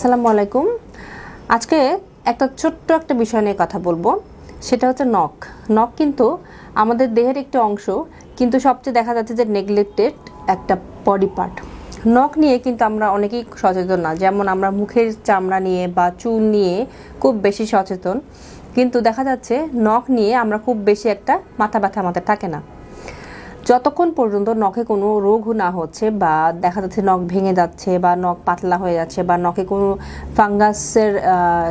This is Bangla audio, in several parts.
আসসালামু আলাইকুম। আজকে একটা ছোট্ট একটা বিষয় নিয়ে কথা বলব। সেটা হচ্ছে নখ। নখ কিন্তু আমাদের দেহের একটি অংশ, কিন্তু সবচেয়ে দেখা যাচ্ছে যে নেগলেক্টেড একটা বডি পার্ট নখ নিয়ে কিন্তু আমরা অনেকেই সচেতন না। যেমন আমরা মুখের চামড়া নিয়ে বা চুল নিয়ে খুব বেশি সচেতন। কিন্তু দেখা যাচ্ছে নখ নিয়ে আমরা খুব বেশি একটা মাথা ব্যথা আমাদের থাকে না। যতক্ষণ পর্যন্ত নখে কোনো রোগ না হচ্ছে বা দেখা যাচ্ছে নখ ভেঙে যাচ্ছে বা নখ পাতলা হয়ে যাচ্ছে বা নখে কোনো ফাঙ্গাসের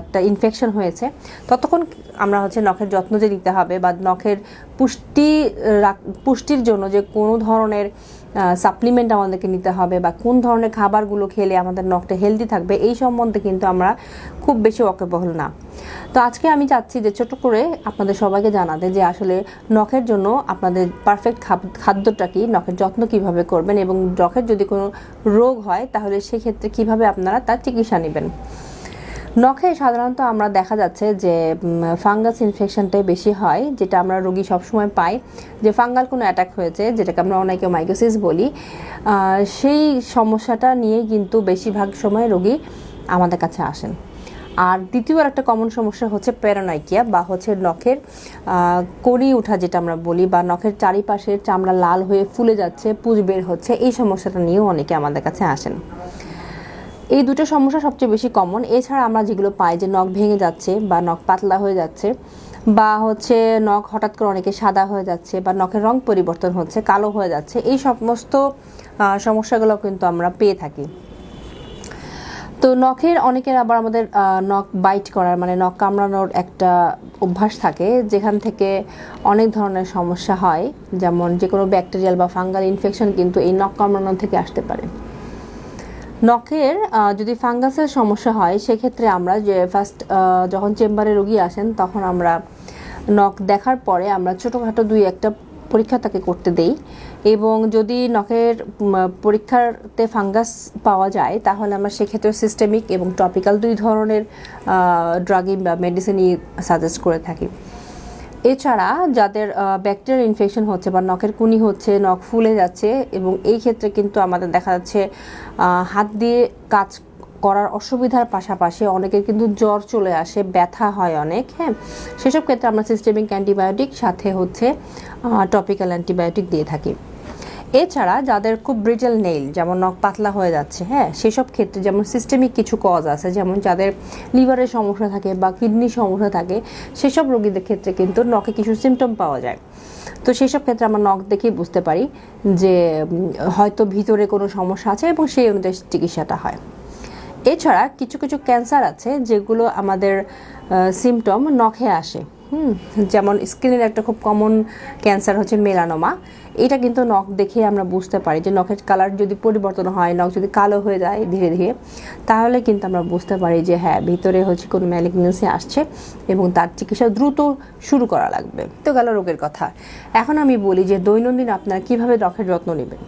একটা ইনফেকশন হয়েছে, ততক্ষণ আমরা হচ্ছে নখের যত্ন যে নিতে হবে বা নখের পুষ্টি পুষ্টির জন্য যে কোনো ধরনের সাপ্লিমেন্ট আমাদেরকে নিতে হবে বা কোন ধরনের খাবারগুলো খেলে আমাদের নখটা হেলদি থাকবে, এই সম্বন্ধে কিন্তু আমরা খুব বেশি ওয়াকিবহল না। তো আজকে আমি চাচ্ছি যে ছোট করে আপনাদের সবাইকে জানাতে যে আসলে নখের জন্য আপনাদের পারফেক্ট খাদ্যটা কি, নখের যত্ন কীভাবে করবেন এবং নখের যদি কোনো রোগ হয় তাহলে সেক্ষেত্রে কীভাবে আপনারা তার চিকিৎসা নেবেন। নখে সাধারণত আমরা দেখা যাচ্ছে যে ফাঙ্গাস ইনফেকশনটাই বেশি হয়, যেটা আমরা রোগী সবসময় পাই। যে ফাঙ্গাল কোনো অ্যাটাক হয়েছে, যেটাকে আমরা অনেকে মাইকোসিস বলি সেই সমস্যাটা নিয়ে কিন্তু বেশিরভাগ সময় রোগী আমাদের কাছে আসেন। আর দ্বিতীয় একটা কমন সমস্যা হচ্ছে প্যারানাইকিয়া বা হচ্ছে নখের কড়ি ওঠা যেটা আমরা বলি, বা নখের চারিপাশের চামড়া লাল হয়ে ফুলে যাচ্ছে, পুজ বের হচ্ছে, এই সমস্যাটা নিয়েও অনেকে আমাদের কাছে আসেন। এই দুটো সমস্যা সবচেয়ে বেশি কমন এছাড়া আমরা যেগুলো পাই যে নখ ভেঙে যাচ্ছে বা নখ পাতলা হয়ে যাচ্ছে বা হচ্ছে নখ হঠাৎ করে অনেকে সাদা হয়ে যাচ্ছে বা নখের রং পরিবর্তন হচ্ছে, কালো হয়ে যাচ্ছে, এই সমস্ত সমস্যাগুলো কিন্তু আমরা পেয়ে থাকি। তো নখের অনেকের আবার আমাদের নখ বাইট করার মানে নখ কামড়ানোর একটা অভ্যাস থাকে যেখান থেকে অনেক ধরনের সমস্যা হয়। যেমন যে কোনো ব্যাকটেরিয়াল বা ফাঙ্গাল ইনফেকশন কিন্তু এই নখ কামড়ানো থেকে আসতে পারে। নখের যদি ফাঙ্গাসের সমস্যা হয়, সেক্ষেত্রে আমরা যে ফার্স্ট যখন চেম্বারে রোগী আসেন, তখন আমরা নখ দেখার পরে আমরা ছোটোখাটো দুই একটা পরীক্ষা তাকে করতে দেই। এবং যদি নখের পরীক্ষাতে ফাঙ্গাস পাওয়া যায়, তাহলে আমরা সেক্ষেত্রে সিস্টেমিক এবং টপিক্যাল দুই ধরনের ড্রাগই বা মেডিসিনই সাজেস্ট করে থাকি। এছাড়া যাদের ব্যাকটেরিয়াল ইনফেকশন হচ্ছে বা নখের কুনি হচ্ছে, নখ ফুলে যাচ্ছে এবং এই ক্ষেত্রে কিন্তু আমাদের দেখা যাচ্ছে হাত দিয়ে কাজ করার অসুবিধার পাশাপাশি অনেকের কিন্তু জ্বর চলে আসে, ব্যথা হয় অনেক হ্যাঁ? সেসব ক্ষেত্রে আমরা সিস্টেমিক অ্যান্টিবায়োটিক সাথে হচ্ছে টপিক্যাল অ্যান্টিবায়োটিক দিয়ে থাকি। এছাড়া যাদের খুব ব্রিটেল নেইল যেমন নখ পাতলা হয়ে যাচ্ছে হ্যাঁ সেসব ক্ষেত্রে যেমন সিস্টেমিক কিছু কজ আছে, যেমন যাদের লিভারের সমস্যা থাকে বা কিডনির সমস্যা থাকে, সেসব রোগীদের ক্ষেত্রে কিন্তু নখে কিছু সিমটম পাওয়া যায়। তো সেসব ক্ষেত্রে আমরা নখ দেখেই বুঝতে পারি যে হয়তো ভিতরে কোনো সমস্যা আছে এবং সেই অনুযায়ী চিকিৎসাটা হয়। এছাড়া কিছু কিছু ক্যান্সার আছে যেগুলো আমাদের সিমটম নখে আসে। হুম, যেমন স্কিনের একটা খুব কমন ক্যান্সার হচ্ছে মেলানোমা এটা কিন্তু নখ দেখে আমরা বুঝতে পারি যে নখের কালার যদি পরিবর্তন হয়, নখ যদি কালো হয়ে যায় ধীরে ধীরে, তাহলে কিন্তু আমরা বুঝতে পারি যে হ্যাঁ ভিতরে হচ্ছে কোনো ম্যালিগনেন্সি আসছে এবং তার চিকিৎসা দ্রুত শুরু করা লাগবে। তো গেল রোগের কথা। এখন আমি বলি যে দৈনন্দিন আপনারা কীভাবে নখের যত্ন নেবেন?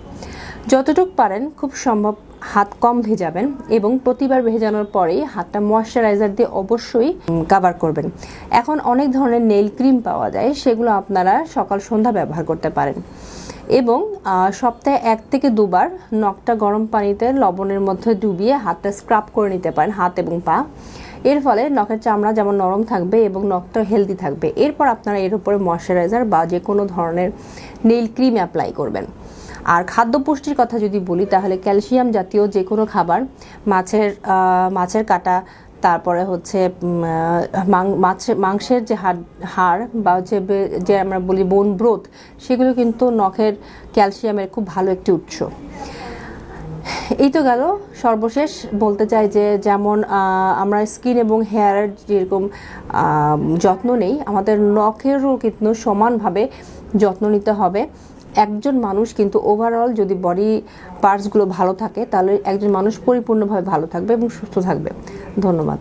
যতটুকু পারেন, খুব সম্ভব হাত কম ভেজাবেন এবং প্রতিবার ভেজানোর পরেই হাতটা ময়শ্চারাইজার দিয়ে অবশ্যই কাভার করবেন। এখন অনেক ধরনের নেল ক্রিম পাওয়া যায়, সেগুলো আপনারা সকাল সন্ধ্যা ব্যবহার করতে পারেন। এবং সপ্তাহে এক থেকে দুবার নখটা গরম পানিতে লবণের মধ্যে ডুবিয়ে হাতটা স্ক্রাব করে নিতে পারেন, হাত এবং পা। এর ফলে নখের চামড়া যেমন নরম থাকবে এবং নখটা হেলদি থাকবে। এরপর আপনারা এর উপরে ময়শ্চারাইজার বা যে কোনো ধরনের নেল ক্রিম অ্যাপ্লাই করবেন। আর খাদ্য পুষ্টির কথা যদি বলি তাহলে ক্যালসিয়াম জাতীয় যে কোনো খাবার মাছের মাছের কাটা তারপরে হচ্ছে উম, আহ, মাং- মাছ- মাংসের যে হাড় হাড় বা হচ্ছে যে আমরা বলি বোন ব্রোথ সেগুলো কিন্তু নখের ক্যালসিয়ামের খুব ভালো একটি উৎস। এই তো গেল সর্বশেষ। বলতে চাই যে যেমন আমরা স্কিন এবং হেয়ারের যেরকম যত্ন নেই আমাদের নখেরও কিন্তু সমানভাবে যত্ন নিতে হবে। একজন মানুষ কিন্তু ওভারঅল যদি বডি পার্টসগুলো ভালো থাকে, তাহলে একজন মানুষ পরিপূর্ণভাবে ভালো থাকবে এবং সুস্থ থাকবে। ধন্যবাদ।